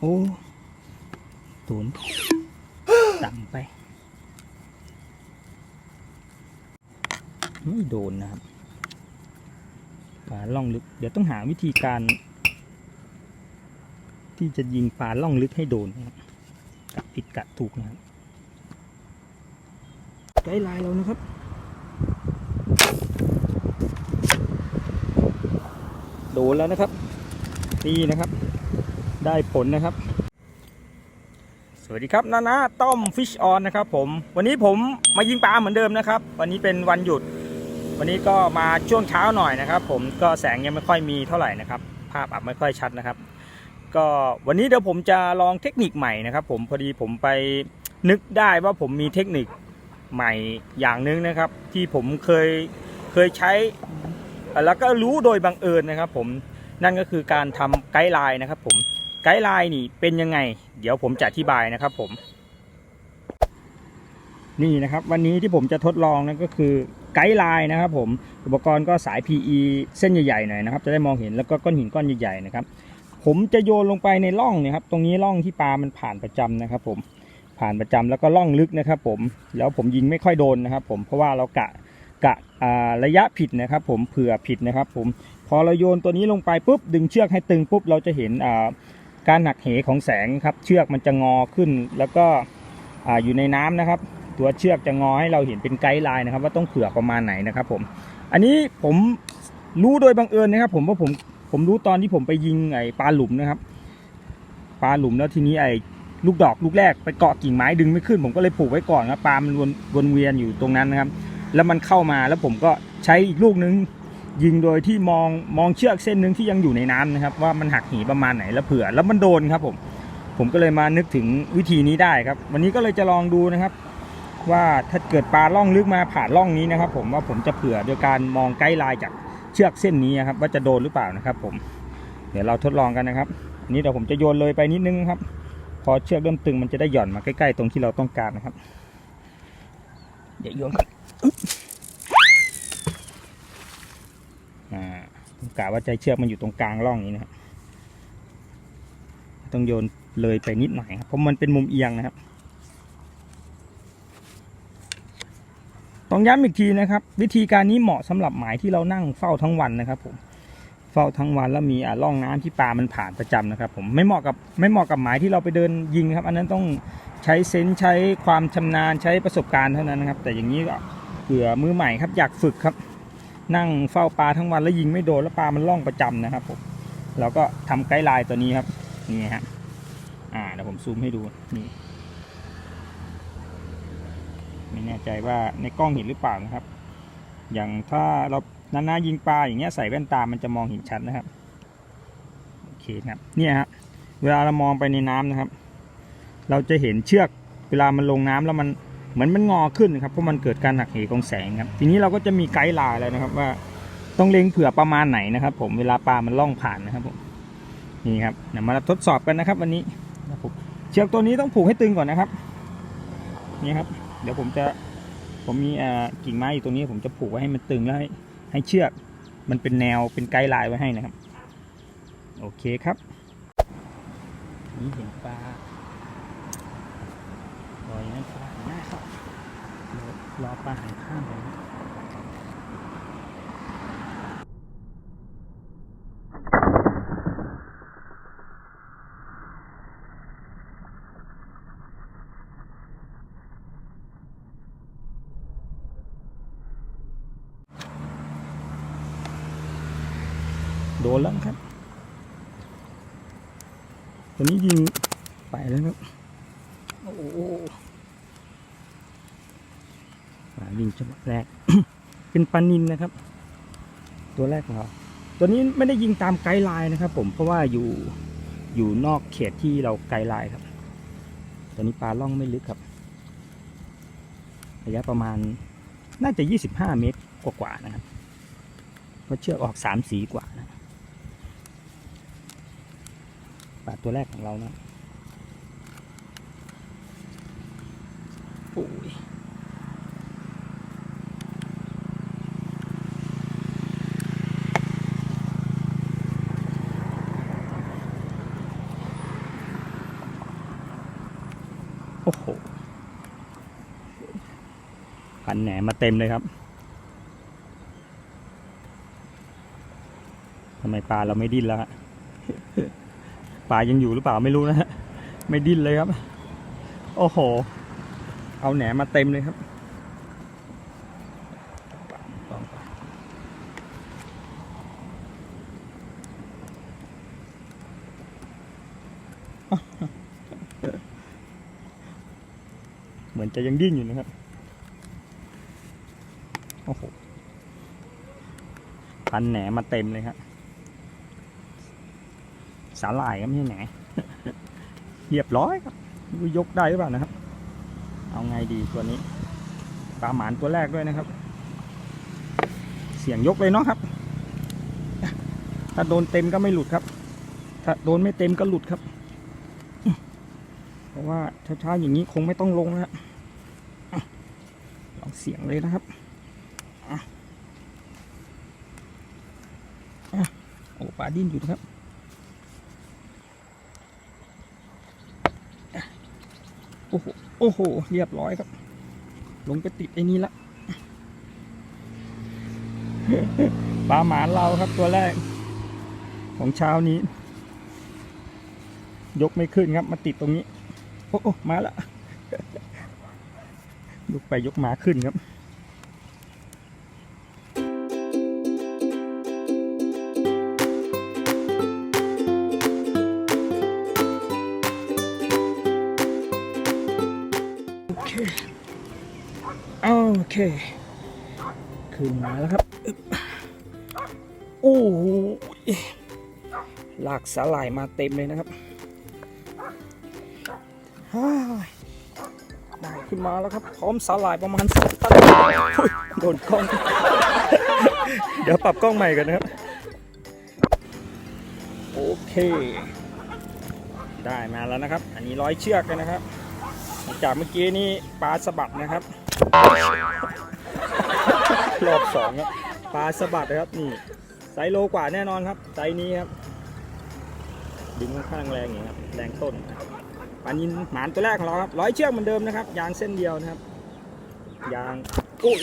โอ้ตูนต่ำไป ไม่โดนนะครับปลาล่องลึก เดี๋ยวต้องหาวิธีการ ที่จะยิงปลาล่องลึกให้โดนนะครับกะผิดกะถูกนะครับไกด์ไลน์เรานะครับโดนแล้วนะครับ นี่นะครับ ได้ผลนะครับ สวัสดีครับนานาต้อมฟิชออนนะครับผมวันนี้ผมมายิงปลาเหมือนเดิมนะครับ วันนี้เป็นวันหยุด วันนี้ก็มาช่วงเช้าหน่อยนะครับ ผมก็แสงยังไม่ค่อยมีเท่าไหร่นะครับ ภาพอับไม่ค่อยชัดนะครับ ก็วันนี้เดี๋ยวผมจะลองเทคนิคใหม่นะครับ ผมพอดีผมไปนึกได้ว่าผมมีเทคนิคใหม่อย่างหนึงนะครับ ที่ผมเคยเคยใช้แล้วก็รู้โดยบังเอิญนะครับ ผมนั่นก็คือการทำไกด์ไลน์นะครับ ผม ไกด์ไลน์นี่เป็นยังไง เดี๋ยวผมจะอธิบายนะครับผม นี่นะครับ วันนี้ที่ผมจะทดลองนั่นก็คือไกด์ไลน์นะครับผมอุปกรณ์ก็สาย PE เส้นใหญ่ๆหน่อยนะครับ จะได้มองเห็นแล้วก็ก้อนหินก้อนใหญ่ๆนะครับ ผมจะโยนลงไปในร่องเนี่ยครับตรงนี้ร่องที่ปลามันผ่านประจำนะครับ ผมผ่านประจำแล้วก็ร่องลึกนะครับ ผมแล้วผมยิงไม่ค่อยโดนนะครับ ผมเพราะว่าเรากะกะระยะผิดนะครับ ผมเผื่อผิดนะครับ ผมพอเราโยนตัวนี้ลงไปปุ๊บดึงเชือกให้ตึงปุ๊บเราจะเห็นอ่า การหักเหของแสงครับ เชือกมันจะงอขึ้น แล้วก็ออยู่ในน้ำนะครับ ตัวเชือกจะงอให้เราเห็นเป็นไกด์ไลน์นะครับ ว่าต้องเผื่อประมาณไหนนะครับ ผม อันนี้ผมรู้โดยบังเอิญนะครับ ผมว่าผมผมรู้ตอนที่ผมไปยิงไอ้ปลาหลุมนะครับปลาหลุมแล้วทีนี้ไอ้ลูกดอกลูกแรกไปเกาะกิ่งไม้ดึงไม่ขึ้น ผมก็เลยผูกไว้ก่อนครับปลามันวนวนเวียนอยู่ตรงนั้นนะครับ แล้วมันเข้ามาแล้วผมก็ใช้อีกลูกนึง ยิงโดยที่มองมองเชือกเส้นหนึ่งที่ยังอยู่ในน้ำนะครับ ว่ามันหักหีประมาณไหนแล้วเผื่อ แล้วมันโดนครับผม ผมก็เลยมานึกถึงวิธีนี้ได้ครับ วันนี้ก็เลยจะลองดูนะครับ ว่าถ้าเกิดปลาล่องลึกมาผ่านล่องนี้นะครับ ผมว่าผมจะเผื่อโดยการมองไกด์ไลน์จากเชือกเส้นนี้ครับ ว่าจะโดนหรือเปล่านะครับ ผม เดี๋ยวเราทดลองกันนะครับอันนี้เดี๋ยวผมจะโยนเลยไปนิดนึงครับ พอเชือกเริ่มตึงมันจะได้หย่อนมาใกล้ๆตรงที่เราต้องการนะครับ เดี๋ยวโยนก่อนอึ๊บอ่าผม กะว่าใจเชือกมันอยู่ตรงกลางร่องนี้นะครับต้องโยนเลยไปนิดหน่อยครับเพราะมันเป็นมุมเอียงนะครับ ต้องย้ำอีกทีนะครับ วิธีการนี้เหมาะสำหรับหมายที่เรานั่งเฝ้าทั้งวันนะครับผมเฝ้าทั้งวันแล้วมีอ่าร่องน้ำที่ปลามันผ่านประจำนะครับ ผมไม่เหมาะกับไม่เหมาะกับหมายที่เราไปเดินยิงครับ อันนั้นต้องใช้เซนส์ใช้ความชำนาญใช้ประสบการณ์เท่านั้นนะครับ แต่อย่างนี้ก็เผื่อมือใหม่ครับอยากฝึกครับ นั่งเฝ้าปลาทั้งวันแล้วยิงไม่โดนแล้วปลามันล่องประจำนะครับผมเราก็ทำไกด์ไลน์ตัวนี้ครับนี่ฮะอ่าเดี๋ยวผมซูมให้ดูนี่ไม่แน่ใจว่าในกล้องเห็นหรือเปล่านะครับ อย่างถ้าเรานานๆยิงปลาอย่างเงี้ยใส่แว่นตามันจะมองเห็นชัดนะครับโอเคครับเนี่ยฮะเวลาเรามองไปในน้ำนะครับ เราจะเห็นเชือกเวลามันลงน้ำแล้วมัน เหมือนมันงอขึ้นนะครับเพราะมันเกิดการหักเหของแสงครับทีนี้เราก็จะมีไกด์ไลน์แล้วนะครับ ว่าต้องเล็งเผื่อประมาณไหนนะครับ ผมเวลาปลามันล่องผ่านนะครับผมนี่ครับเดี๋ยวมาทดสอบกันนะครับ วันนี้นะครับเชือกตัวนี้ต้องผูกให้ตึงก่อนนะครับนี่ครับ เดี๋ยวผมจะผมมีกิ่งไม้อยู่ตรงนี้ ผมจะผูกไว้ให้มันตึงแล้วให้ให้เชือกมันเป็นแนวเป็นไกด์ไลน์ไว้ให้นะครับ โอเคครับ นี่เห็นปลา อยนั้นปลาหน้าครับเดี๋ยวรอปลาหันข้างไปนะโดนแล้วครับ ตัวนี้ยิงไปแล้วครับ โอ้ โหปลายิงฉบับแรก เป็นปลานินนะครับ ตัวแรกของเราตัวนี้ไม่ได้ยิงตามไกด์ไลน์นะครับ ผมเพราะว่าอยู่อยู่นอกเขตที่เราไกด์ไลน์ครับ ตัวนี้ปลาล่องไม่ลึกครับ ระยะประมาณน่าจะ 25 เมตรกว่าๆนะครับเพราะเชือกออกสามสีกว่านะปลาตัวแรกของเรานะโอ้ย อ้โหพันแหนมาเต็มเลยครับทำไมปลาเราไม่ดิ้นแล้วฮะปลายังอยู่หรือเปล่าไม่รู้นะฮะไม่ดิ้นเลยครับ โอ้โห เอาแหนมาเต็มเลยครับ เหมือนจะยังดิ้นอยู่นะครับ โอ้โห พันแหนมาเต็มเลยครับ สาหร่ายก็ไม่ใช่แหนเรียบร้อยครับยกได้หรือเปล่านะครับ เอาไงดีตัวนี้ ปลาหมานตัวแรกด้วยนะครับ เสียงยกเลยเนาะครับ ถ้าโดนเต็มก็ไม่หลุดครับ ถ้าโดนไม่เต็มก็หลุดครับ เพราะว่าช้าๆอย่างนี้คงไม่ต้องลงนะฮะอะ ลองเสียงเลยนะครับอะโอ้ปลาดิ้นอยู่นะครับโอ้โหโอ้โห เรียบร้อยครับ ลงไปติดไอ้นี่ละปลาหมานเราครับตัวแรก ของเช้านี้ ยกไม่ขึ้นครับ มาติดตรงนี้ โอ้โอ้มาละ ยกไปยกมาขึ้นครับโอเคโอเคขึ้นมาแล้วครับอึ๊บโอ้โหลากสาหร่ายมาเต็มเลยนะครับฮ่าได้ ขึ้นมาแล้วครับ พร้อมสาหร่ายประมาณสองตันโดนกล้อง เดี๋ยวปรับกล้องใหม่กันนะครับ โอเค ได้มาแล้วนะครับ อันนี้ร้อยเชือกนะครับ จากเมื่อกี้นี่ปลาสะบัดนะครับ รอบสองครับปลาสะบัดนะครับนี่ไซโลกว่าแน่นอนครับไซนี้ครับดึงค่อนข้างแรงอย่างนี้ครับแรงต้น ปลานินหมานตัวแรกของเราครับร้อยเชือกเหมือนเดิมนะครับ ยางเส้นเดียวนะครับยางอุ้ย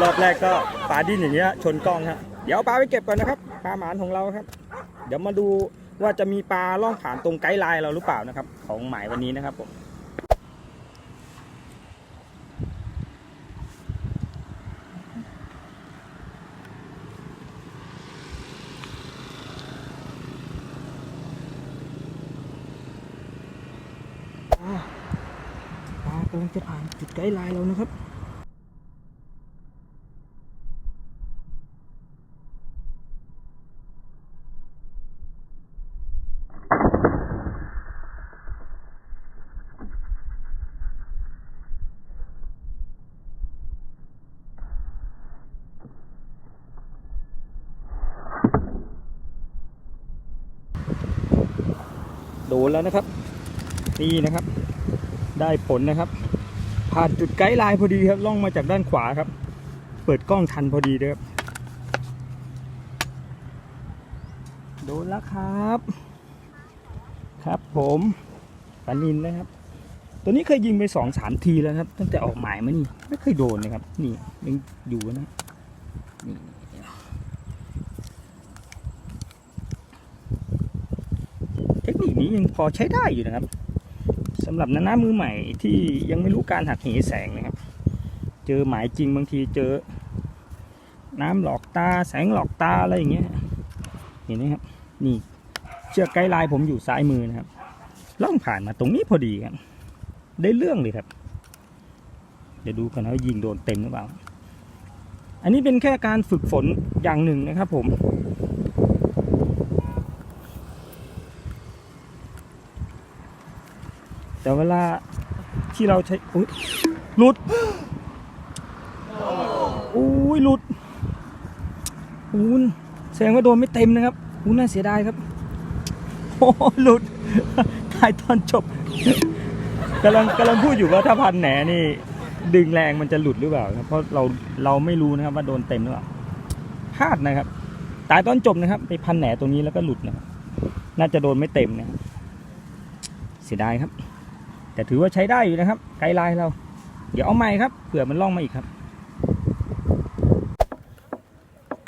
รอบแรกก็ปลาดิ้นอย่างเงี้ยชนกล้องครับเดี๋ยวปลาไปเก็บก่อนนะครับปลาหมานของเราครับ เดี๋ยวมาดูว่าจะมีปลาล่องผ่านตรงไกด์ไลน์เราหรือเปล่านะครับ ของหมายวันนี้นะครับผมำลังจะผ่านจุดไกด์ไลน์เรานะครับโดนแล้วนะครับ นี่นะครับ ได้ผลนะครับ ผ่านจุดไกด์ไลน์พอดีครับล่องมาจากด้านขวาครับ เปิดกล้องทันพอดีเลยครับ โดนแล้วครับ ครับผมปานินนะครับ ตัวนี้เคยยิงไปสองสามทีแล้วครับ ตั้งแต่ออกหมายมานี่ไม่เคยโดนเลยครับ นี่ยังอยู่นะนี่เทคนิคนี้ยังพอใช้ได้อยู่นะครับ สำหรับน้าหน้ามือใหม่ที่ยังไม่รู้การหักเหแสงนะครับ เจอหมายจริงบางทีเจอ น้ำหลอกตาแสงหลอกตาอะไรอย่างเงี้ยเห็นไหมครับนี่เชือกไกด์ไลน์ผมอยู่ซ้ายมือนะครับล่องผ่านมาตรงนี้พอดีครับได้เรื่องเลยครับ เดี๋ยวดูกันนะว่ายิงโดนเต็มหรือเปล่า อันนี้เป็นแค่การฝึกฝนอย่างหนึ่งนะครับผม แต่เวลาที่เราใช้อุ๊ยหลุดอุ้ยหลุดอูนแสดงว่าโดนไม่เต็มนะครับอูนน่าเสียดายครับโอ้หลุดตายตอนจบกำลังกำลังพูดอยู่ว่าถ้าพันแหนนี่ ดึงแรงมันจะหลุดหรือเปล่าครับเพราะเราเราไม่รู้นะครับว่าโดนเต็มหรือเปล่าพลาดนะครับตายตอนจบนะครับไปพันแหนตรงนี้แล้วก็หลุดนะครับน่าจะโดนไม่เต็มนะเสียดายครับ แต่ถือว่าใช้ได้อยู่นะครับ ไกด์ไลน์เรา เดี๋ยวเอาใหม่ครับเผื่อมันล่องมาอีกครับ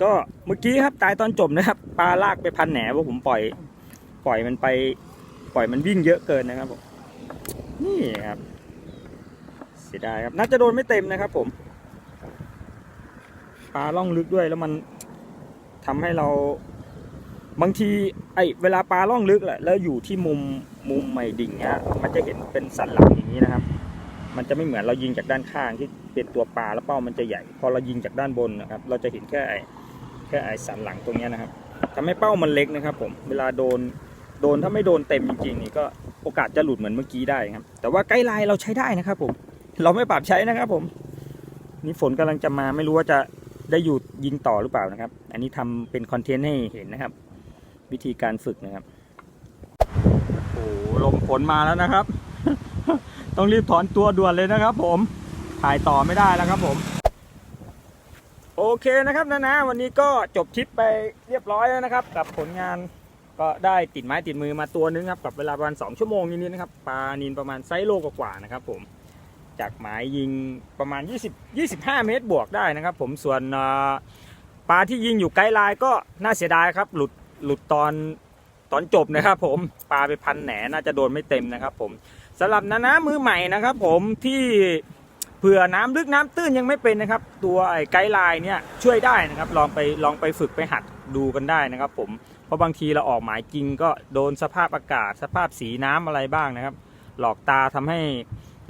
ก็เมื่อกี้ครับตายตอนจบนะครับปลาลากไปพันแหนว่าผมปล่อย ปล่อยมันไป ปล่อยมันวิ่งเยอะเกินนะครับผมนี่ครับ เสียดายครับน่าจะโดนไม่เต็มนะครับ ผมปลาล่องลึกด้วยแล้วมันทำให้เราบางทีไอเวลาปลาล่องลึกแหละแล้วอยู่ที่มุม มุมไม่ดิ่งเนี้ยมันจะเห็นเป็นสันหลังอย่างนี้นะครับ มันจะไม่เหมือนเรายิงจากด้านข้างที่เป็นตัวปลาแล้วเป้ามันจะใหญ่ พอเรายิงจากด้านบนนะครับ เราจะเห็นแค่ไอ้แค่ไอ้สันหลังตรงเนี้ยนะครับทำให้เป้ามันเล็กนะครับ ผมเวลาโดนโดนถ้าไม่โดนเต็มจริงๆนี่ก็โอกาสจะหลุดเหมือนเมื่อกี้ได้ครับ แต่ว่าไกด์ไลน์เราใช้ได้นะครับผมเราไม่ปรับใช้นะครับผมนี่ฝนกำลังจะมาไม่รู้ว่าจะได้อยู่ยิงต่อหรือเปล่านะครับ อันนี้ทำเป็นคอนเทนต์ให้เห็นนะครับ วิธีการฝึกนะครับ หลมฝนมาแล้วนะครับ ต้องรีบถอนตัวด่วนเลยนะครับ ผมถ่ายต่อไม่ได้แล้วครับ ผม โอเคนะครับนะนะวันนี้ก็จบทริปไปเรียบร้อยแล้วนะครับ กับผลงานก็ได้ติดไม้ติดมือมาตัวนึงครับกับเวลาประมาณ2ชั่วโมงนิดๆนะครับปลานินประมาณไซส์โลกว่าๆนะครับ ผมจากหมายยิงประมาณ 20 25 เมตรบวกได้นะครับ ผมส่วนปลาที่ยิงอยู่ไกลไลน์ก็น่าเสียดายครับ หลุดหลุดตอน ตอนจบนะครับผมปลาไปพันแหนน่าจะโดนไม่เต็มนะครับ ผมสำหรับนานะมือใหม่นะครับ ผมที่เผื่อน้ำลึกน้ำตื้นยังไม่เป็นนะครับ ตัวไอ้ไกด์ไลน์เนี่ยช่วยได้นะครับ ลองไปลองไปฝึกไปหัดดูกันได้นะครับ ผมเพราะบางทีเราออกหมายจริงก็โดนสภาพอากาศ สภาพสีน้ำอะไรบ้างนะครับ หลอกตาทำให้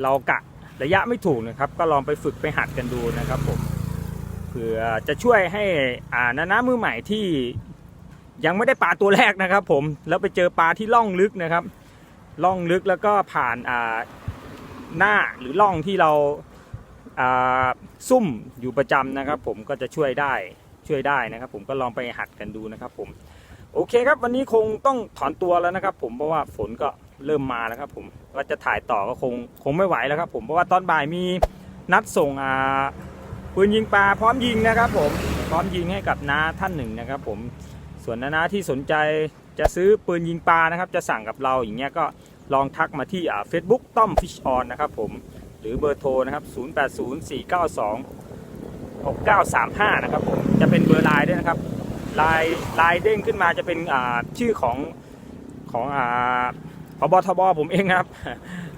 เรากะระยะไม่ถูกนะครับ ก็ลองไปฝึกไปหัดกันดูนะครับ ผมเผื่อจะช่วยให้อ่านานามือใหม่ที่ ยังไม่ได้ปลาตัวแรกนะครับ ผมแล้วไปเจอปลาที่ล่องลึกนะครับล่องลึกแล้วก็ผ่านหน้าหรือล่องที่เราซุ่มอยู่ประจำนะครับ ผมก็จะช่วยได้ช่วยได้นะครับ ผมก็ลองไปหัดกันดูนะครับ ผม โอเคครับ วันนี้คงต้องถอนตัวแล้วนะครับ ผมเพราะว่าฝนก็เริ่มมาแล้วครับ ผมว่าจะถ่ายต่อก็คงคงไม่ไหวแล้วครับ ผมเพราะว่าตอนบ่ายมีนัดส่งปืนยิงปลาพร้อมยิงนะครับ ผมพร้อมยิงให้กับน้าท่านหนึ่งนะครับ ผม ส่วนน้าที่สนใจจะซื้อปืนยิงปลานะครับ จะสั่งกับเราอย่างเงี้ยก็ลองทักมาที่อ่าเฟซบุ๊กต้อมฟิชออนนะครับผมหรือเบอร์โทรนะครับ 080492 6935 นะครับผมจะเป็นเบอร์ไลน์ด้วยนะครับไลน์ไลน์เด้งขึ้นมาจะเป็นอ่าชื่อของของอ่าพบทบผมเองครับ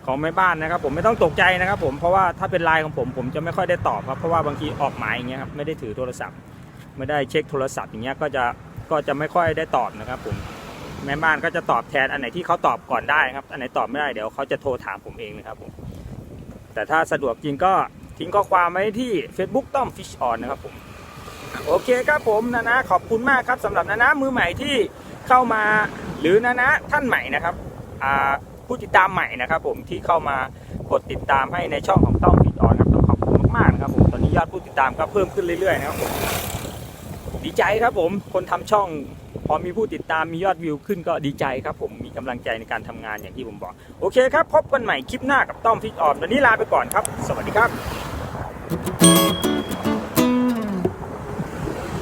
ของแม่บ้านนะครับ ผมไม่ต้องตกใจนะครับผมเพราะว่าถ้าเป็นไลน์ของผมผมจะไม่ค่อยได้ตอบครับเพราะว่าบางทีออกหมายอย่างเงี้ยครับไม่ได้ถือโทรศัพท์ ไม่ได้เช็คโทรศัพท์อย่างเงี้ยก็จะ ก็จะไม่ค่อยได้ตอบนะครับผมแม่บ้านก็จะตอบแทนอันไหนที่เขาตอบก่อนได้ครับ อันไหนตอบไม่ได้เดี๋ยวเขาจะโทรถามผมเองนะครับผมแต่ถ้าสะดวกจริงก็ทิ้งข้อความไว้ที่ Facebook ต้อม Fish On นะครับผมโอเคครับผมนะนะขอบคุณมากครับสำหรับนะนะมือใหม่ที่เข้ามาหรือนะนะท่านใหม่นะครับผู้ติดตามใหม่นะครับ ผมที่เข้ามากดติดตามให้ในช่องของต้องฟิตออนครับต้องขอบคุณมากๆนะครับผมตอนนี้ยอดผู้ติดตามก็เพิ่มขึ้นเรื่อยๆนะครับผม ดีใจครับผม คนทำช่อง พอมีผู้ติดตามมียอดวิวขึ้นก็ดีใจครับผมมีกำลังใจในการทำงานอย่างที่ผมบอก โอเคครับ พบกันใหม่คลิปหน้ากับต้อมฟิตออนวันนี้ลาไปก่อนครับ สวัสดีครับ